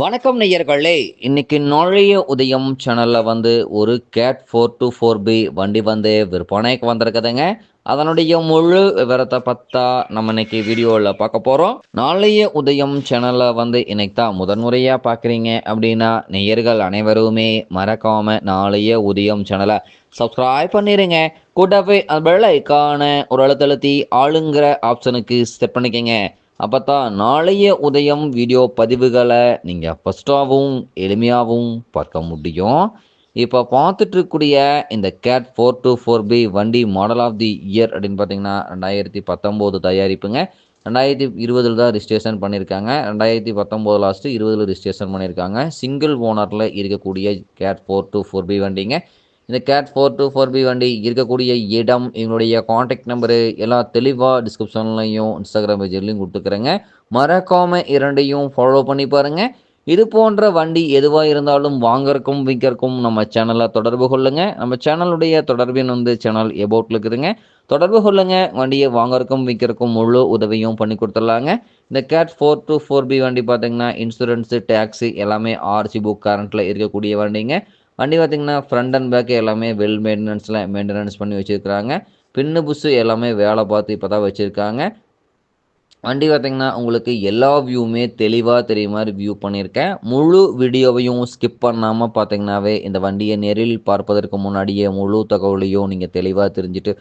வணக்கம் நேயர்களே. இன்னைக்கு நுழைய உதயம் சேனலில் வந்து ஒரு Cat four two four B வண்டி வந்து விற்பனைக்கு வந்திருக்குதுங்க. அதனுடைய முழு விவரத்தை பார்த்தா நம்ம இன்னைக்கு வீடியோவில் பார்க்க போகிறோம் நாளைய உதயம் சேனலில் வந்து இன்னைக்கு தான் முதன்முறையாக பார்க்குறீங்க அப்படின்னா நேயர்கள் அனைவருமே மறக்காமல் நாளைய உதயம் சேனலை சப்ஸ்கிரைப் பண்ணிடுங்க கூட்டவே பெல் ஐக்கான ஒரு அழுத்தழுத்தி ஆளுங்கிற ஆப்ஷனுக்கு செட் பண்ணிக்கங்க. அப்போ தான் நாளைய உதயம் வீடியோ பதிவுகளை நீங்கள் ஃபஸ்ட்டாகவும் எளிமையாகவும் பார்க்க முடியும். இப்போ பார்த்துட்டு இருக்கக்கூடிய இந்த Cat four two four B வண்டி மாடல் ஆஃப் தி இயர் அப்படின்னு பார்த்தீங்கன்னா ரெண்டாயிரத்தி பத்தொம்போது தயாரிப்புங்க. ரெண்டாயிரத்தி இருபதில் தான் ரிஜிஸ்ட்ரேஷன் பண்ணியிருக்காங்க ரெண்டாயிரத்தி பத்தொம்போது லாஸ்ட்டு இருபதில் ரிஜிஸ்ட்ரேஷன் பண்ணியிருக்காங்க சிங்கிள் ஓனரில் இருக்கக்கூடிய Cat four two four B வண்டிங்க. இந்த Cat four two four B வண்டி இருக்கக்கூடிய இடம் இவங்களுடைய காண்டாக்ட் நம்பரு எல்லாம் தெளிவாக டிஸ்கிரிப்ஷன்லையும் இன்ஸ்டாகிராம் பேஜ்லையும் கொடுத்துக்கிறேங்க. மறக்காம இரண்டையும் ஃபாலோ பண்ணி பாருங்கள் இது போன்ற வண்டி எதுவாக இருந்தாலும் வாங்கறக்கும் விற்கிறக்கும் நம்ம சேனலை தொடர்பு கொள்ளுங்க. நம்ம சேனலுடைய தொடர்பின் வந்து சேனல் எபோட்டில் இருக்குதுங்க. தொடர்பு கொள்ளுங்க. வண்டியை வாங்கறக்கும் விற்கிறக்கும் முழு உதவியும் பண்ணி கொடுத்துடலாங்க. இந்த Cat four two four B வண்டி பார்த்தீங்கன்னா இன்சூரன்ஸு டேக்ஸு எல்லாமே ஆர்சி புக் கரண்ட்டில் இருக்கக்கூடிய வண்டிங்க. வண்டி பார்த்திங்கன்னா ஃப்ரண்ட் அண்ட் பேக் எல்லாமே வெல் மெயின்டெனன்ஸில் மெயின்டெனன்ஸ் பண்ணி வச்சுருக்காங்க பின்னு புஸ்ஸு எல்லாமே வேலை பார்த்து இப்போ தான் வச்சுருக்காங்க. வண்டி பார்த்திங்கன்னா உங்களுக்கு எல்லா வியூவுமே தெளிவாக தெரிய மாதிரி வியூ பண்ணியிருக்கேன். முழு வீடியோவையும் ஸ்கிப் பண்ணாமல் பார்த்தீங்கன்னாவே இந்த வண்டியை நேரில் பார்ப்பதற்கு முன்னாடியே முழு தகவலையும் நீங்கள் தெளிவாக தெரிஞ்சுட்டு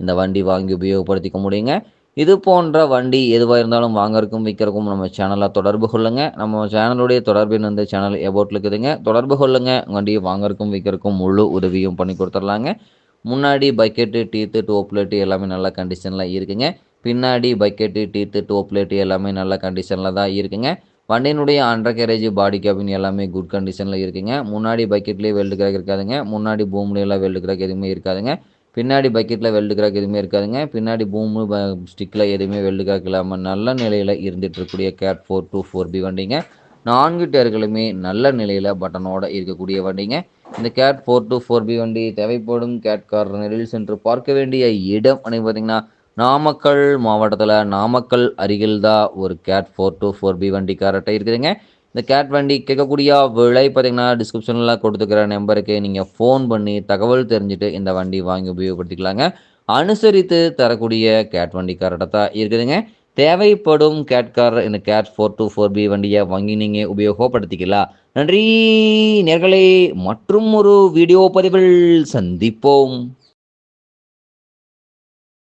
இந்த வண்டி வாங்கி உபயோகப்படுத்திக்க முடியுங்க. இது போன்ற வண்டி எதுவாக இருந்தாலும் வாங்கறக்கும் விற்கிறக்கும் நம்ம சேனலை தொடர்பு கொள்ளுங்க. நம்ம சேனலுடைய தொடர்பின் வந்து சேனல் எபோட்டில் இருக்குதுங்க. தொடர்பு கொள்ளுங்கள் வண்டியை வாங்கறக்கும் விற்கிறக்கும் முழு உதவியும் பண்ணி கொடுத்துர்லாங்க முன்னாடி பக்கெட்டு டீத்து டோப்லெட்டு எல்லாமே நல்ல கண்டிஷனில் இருக்குங்க. பின்னாடி பக்கெட்டு டீத்து டோப்லெட்டு எல்லாமே நல்ல கண்டிஷனில் தான் இருக்குங்க. வண்டியினுடைய அண்டர் கேரேஜ் பாடி கேபின் எல்லாமே குட் கண்டிஷனில் இருக்குங்க. முன்னாடி பக்கெட்லேயே வெல்டு கிராக் இருக்காதுங்க. முன்னாடி பூம்லேயெல்லாம் வெல்டு கிராக் எதுவுமே இருக்காதுங்க. பின்னாடி பக்கெட்டில் வெல்டு கிராக் எதுவுமே இருக்காதுங்க. பின்னாடி பூமு ஸ்டிக்கில் எதுவுமே வெல்டு கிராக் இல்லாமல் நல்ல நிலையில் இருந்துட்டு இருக்கக்கூடிய Cat four two four B வண்டிங்க. நான்கு டயர்களுமே நல்ல நிலையில் பட்டனோட இருக்கக்கூடிய வண்டிங்க. இந்த Cat four two four B வண்டி தேவைப்படும் கேட் கார் நெரில் சென்று பார்க்க வேண்டிய இடம் அப்படின்னு பார்த்தீங்கன்னா நாமக்கல் மாவட்டத்தில் நாமக்கல் அருகில் தான் ஒரு Cat four two four B வண்டி கார்ட்டை இருக்குதுங்க. இந்த கேட் வண்டி கேட்கக்கூடிய விலை பார்த்தீங்கன்னா டிஸ்கிரிப்ஷனில் கொடுத்துக்கிற நம்பருக்கு நீங்கள் ஃபோன் பண்ணி தகவல் தெரிஞ்சுட்டு இந்த வண்டி வாங்கி உபயோகப்படுத்திக்கலாங்க. அனுசரித்து தரக்கூடிய கேட் வண்டி கரெக்டாக தான் இருக்குதுங்க. தேவைப்படும் கேட் கார் இந்த Cat four two four B வண்டியை வாங்கி நீங்கள் உபயோகப்படுத்திக்கலாம். நன்றி நேர்களே மற்றும் ஒரு வீடியோ பதிவில் சந்திப்போம்.